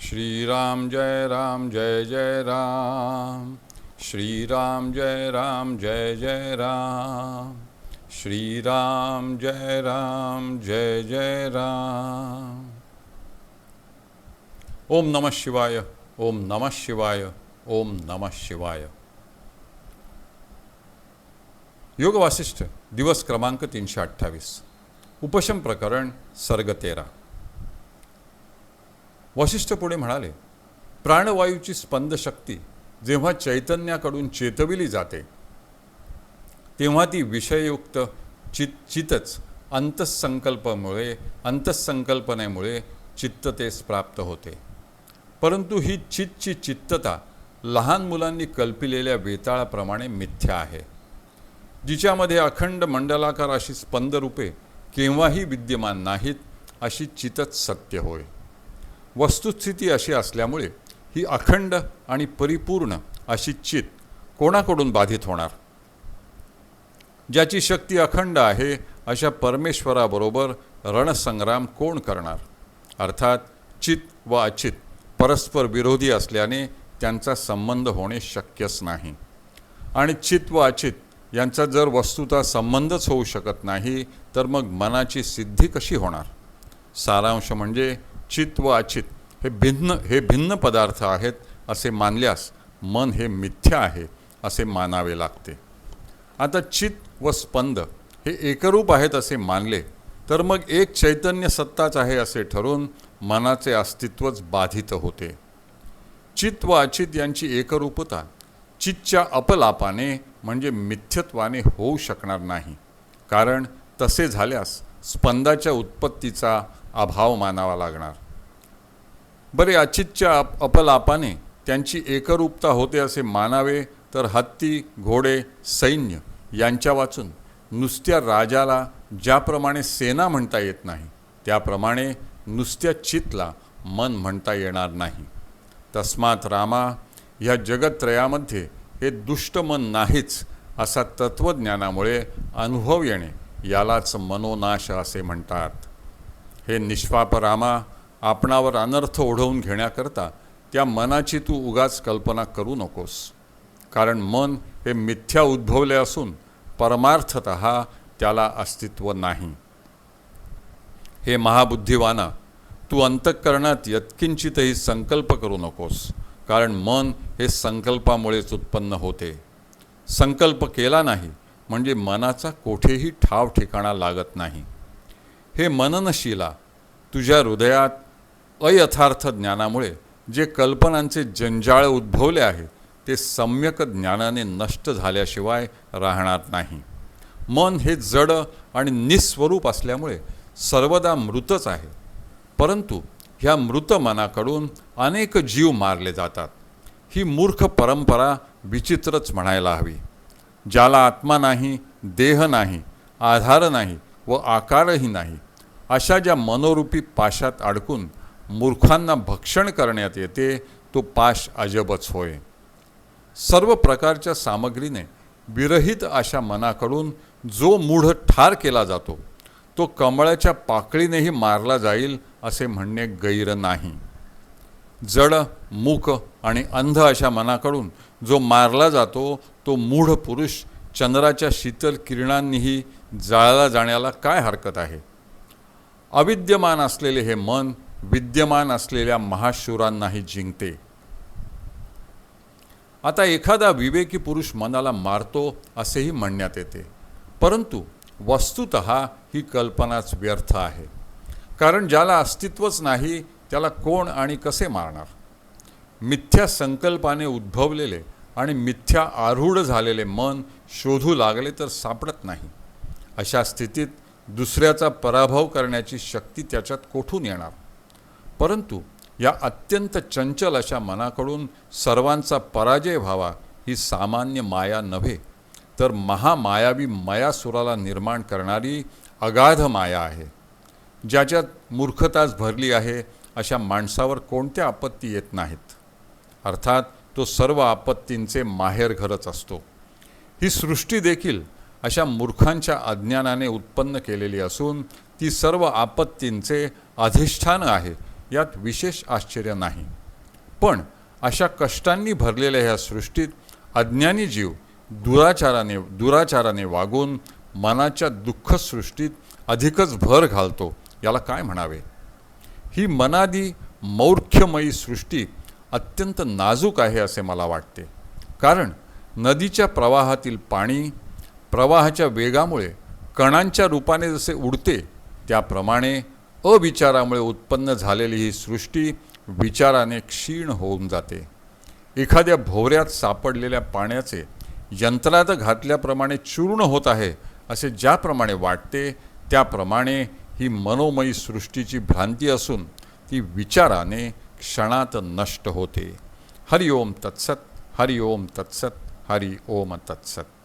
श्रीराम जय राम जय जय राम। श्रीराम जय राम जय जय राम। श्रीराम जय राम जय जय राम। ओम नमः शिवाय ओम नमः शिवाय ओम नमः शिवाय। योग वासिष्ठ दिवस क्रमांक तीनशे अठ्ठावीस। उपशम प्रकरण सर्ग तेरा। वशिष्ठ पुढे म्हणाले प्राणवायूची स्पंदशक्ती जेव्हा चैतन्याकडून चेतविली जाते तेव्हा ती विषययुक्त चित चितच अंतःसंकल्पामुळे अंतःसंकल्पनेमुळे चित्ततेस प्राप्त होते. परंतु ही चितची चित्तता लहान मुलांनी कल्पिलेल्या वेताळाप्रमाणे मिथ्या आहे. जिच्यामध्ये अखंड मंडलाकार अशी स्पंदरूपे केव्हाही विद्यमान नाहीत अशी चितच सत्य होय. वस्तुस्थिती अशी असल्यामुळे ही अखंड आणि परिपूर्ण अशी चित कोणाकडून बाधित होणार? ज्याची शक्ती अखंड आहे अशा परमेश्वराबरोबर रणसंग्राम कोण करणार? अर्थात चित व अचित परस्पर विरोधी असल्याने त्यांचा संबंध होणे शक्यच नाही. आणि चित व अचित यांचा जर वस्तुता संबंधच होऊ शकत नाही तर मग मनाची सिद्धी कशी होणार? सारांश म्हणजे चित व अचित हे भिन्न हे भिन्न पदार्थ आहेत असे मानल्यास मन हे मिथ्या आहे असे मानावे लागते. आता चित व स्पंद हे एकरूप आहेत असे मानले तर मग एक चैतन्य सत्ताच आहे असे ठरून मनाचे अस्तित्वच बाधित होते. चित व अचित यांची एकरूपता चितच्या अपलापाने म्हणजे मिथ्यत्वाने होऊ शकणार नाही. कारण तसे झाल्यास स्पंदाच्या उत्पत्तीचा अभाव मानावा लागणार. बरे अचितच्या अप अपलापाने त्यांची एकरूपता होते असे मानावे तर हत्ती घोडे सैन्य यांच्या वाचून नुसत्या राजाला ज्याप्रमाणे सेना म्हणता येत नाही त्याप्रमाणे नुसत्या चितला मन म्हणता येणार नाही. तस्मात रामा ह्या जगत्त्रयामध्ये हे दुष्ट मन नाहीच असा तत्त्वज्ञानामुळे अनुभव येणे यालाच मनोनाश असे म्हणतात. हे निष्पाप रामा आपणावर अनर्थ ओढवून घेण्याकरता त्या मनाची तू उगाच कल्पना करू नकोस. कारण मन हे मिथ्या उद्भवले असून परमार्थत त्याला अस्तित्व नाही. हे महाबुद्धिवाना तू अंतःकरणात यत्किंचितही संकल्प करू नकोस कारण मन हे संकल्पामुळेच उत्पन्न होते. संकल्प केला नाही म्हणजे मनाचा कोठेही ठाव ठिकाणा लागत नाही. हे मननशीला तुझ्या हृदयात अयथार्थ ज्ञानामुळे जे कल्पनांचे जंजाळ उद्भवले आहे ते सम्यक ज्ञानाने नष्ट झाल्याशिवाय राहणार नाही. मन हे जड आणि निस्वरूप असल्यामुळे सर्वदा मृतच आहे. परंतु ह्या मृत मनाकडून अनेक जीव मारले जातात. ही मूर्ख परंपरा विचित्रच म्हणायला हवी. ज्याला आत्मा नाही देह नाही आधार नाही व आकारही नाही अशा ज्या मनोरूपी पाशात अडकून मूर्खांना भक्षण करण्यात येते तो पाश अजबच होय. सर्व प्रकारच्या सामग्रीने विरहित अशा मनाकडून जो मूढ ठार केला जातो तो कमळाच्या पाकळीनेही मारला जाईल असे म्हणणे गैर नाही. जड मूक आणि अंध अशा मनाकडून जो मारला जातो तो मूढ पुरुष चंद्राच्या शीतल किरणांनीही जाळला जाण्याला काय हरकत आहे? अविद्यमान असलेले हे मन विद्यमान असलेल्या महाशूरांनाही जिंकते. आता एखादा विवेकी पुरुष मनाला मारतो असेही म्हणण्यात येते. परंतु वस्तुत ही कल्पनाच व्यर्थ आहे. कारण ज्याला अस्तित्वच नाही त्याला कोण आणि कसे मारणार? मिथ्या संकल्पाने उद्भवलेले आणि मिथ्या आरूढ झालेले मन शोधू लागले तर सापडत नाही. अशा स्थितीत दुसऱ्याचा पराभव करण्याची शक्ती त्याच्यात कोठून येणार? परंतु या अत्यंत चंचल अशा मनाकडून सर्वांचा पराजय व्हावा ही सामान्य माया नव्हे तर महामायावी मयासुराला निर्माण करणारी अगाध माया आहे. ज्याच्यात मूर्खताच भरली आहे अशा माणसावर कोणत्या आपत्ती येत नाहीत? अर्थात तो सर्व आपत्तींचे माहेरघरच असतो. ही सृष्टी देखील अशा मूर्खांच्या अज्ञानाने उत्पन्न केलेली असून ती सर्व आपत्तींचे अधिष्ठान आहे यात विशेष आश्चर्य नाही. पण अशा कष्टांनी भरलेल्या ह्या सृष्टीत अज्ञानी जीव दुराचाराने दुराचाराने वागून मनाच्या दुःखसृष्टीत अधिकच भर घालतो याला काय म्हणावे? ही मनादी मौर्ख्यमयी सृष्टी अत्यंत नाजूक आहे असे मला वाटते. कारण नदीच्या प्रवाहातील पाणी प्रवाहाच्या वेगामुळे कणांच्या रूपाने जसे उडते त्याप्रमाणे अविचारामुळे उत्पन्न झालेली ही सृष्टी विचाराने क्षीण होऊन जाते. एखाद्या भोवऱ्यात सापडलेल्या पाण्याचे यंत्रात घातल्याप्रमाणे चूर्ण होत आहे असे ज्याप्रमाणे वाटते त्याप्रमाणे ही मनोमयी सृष्टीची भ्रांती असून ती विचाराने क्षणात नष्ट होते. हरि ओम तत्सत हरि ओम तत्सत हरि ओम तत्सत.